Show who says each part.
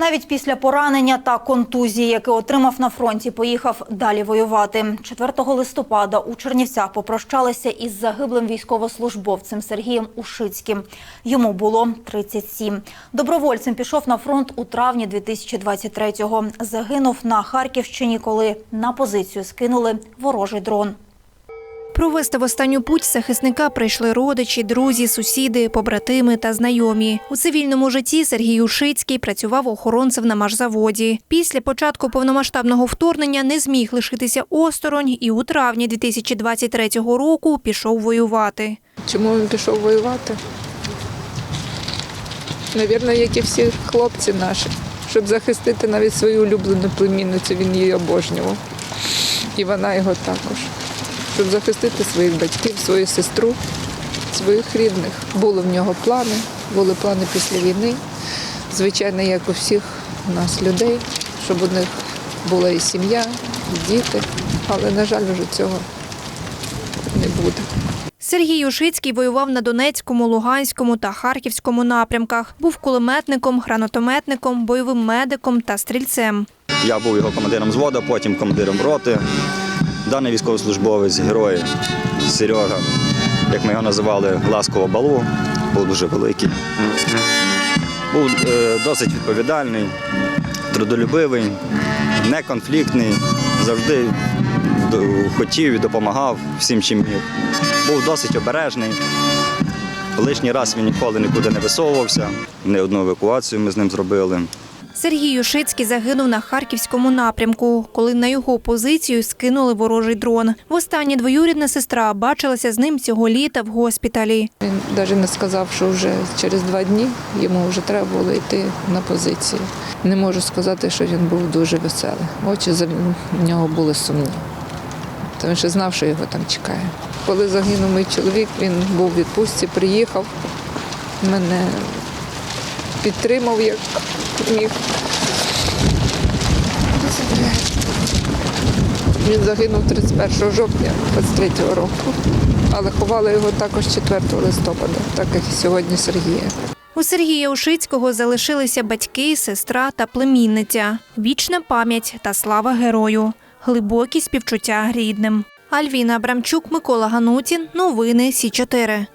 Speaker 1: Навіть після поранення та контузії, яке отримав на фронті, поїхав далі воювати. 4 листопада у Чернівцях попрощалися із загиблим військовослужбовцем Сергієм Ушицьким. Йому було 37. Добровольцем пішов на фронт у травні 2023-го. Загинув на Харківщині, коли на позицію скинули ворожий дрон.
Speaker 2: Провести в останню путь захисника прийшли родичі, друзі, сусіди, побратими та знайомі. У цивільному житті Сергій Ушицький працював охоронцем на машзаводі. Після початку повномасштабного вторгнення не зміг лишитися осторонь і у травні 2023 року пішов воювати.
Speaker 3: Чому він пішов воювати? Навірно, як і всі хлопці наші, щоб захистити навіть свою улюблену племінницю, він її обожнював. І вона його також. Щоб захистити своїх батьків, свою сестру, своїх рідних. Були в нього плани, були плани після війни. Звичайно, як у всіх у нас людей, щоб у них була і сім'я, і діти. Але, на жаль, вже цього не буде.
Speaker 2: Сергій Ушицький воював на Донецькому, Луганському та Харківському напрямках. Був кулеметником, гранатометником, бойовим медиком та стрільцем.
Speaker 4: Я був його командиром взводу, потім командиром роти. Даний військовослужбовець, герой Серега, як ми його називали, ласково балу, був дуже великий. Був е, досить відповідальний, трудолюбивий, неконфліктний, завжди хотів і допомагав всім, чим міг. Був досить обережний. Лишній раз він ніколи нікуди не висовувався. Не одну евакуацію ми з ним зробили.
Speaker 2: Сергій Юшицький загинув на харківському напрямку, коли на його позицію скинули ворожий дрон. Востаннє двоюрідна сестра бачилася з ним цього літа в госпіталі.
Speaker 3: Він навіть не сказав, що вже через два дні йому вже треба було йти на позицію. Не можу сказати, що він був дуже веселий. Очі за нього були сумні. Тому що знав, що його там чекає. Коли загинув мій чоловік, він був у відпустці, приїхав, мене підтримав як міг. Він загинув 31 жовтня 23 року, але ховали його також 4 листопада, так як і сьогодні Сергія.
Speaker 2: У Сергія Ушицького залишилися батьки, сестра та племінниця. Вічна пам'ять та слава герою. Глибокі співчуття рідним. Альвіна Абрамчук, Микола Ганутін. Новини Сі 4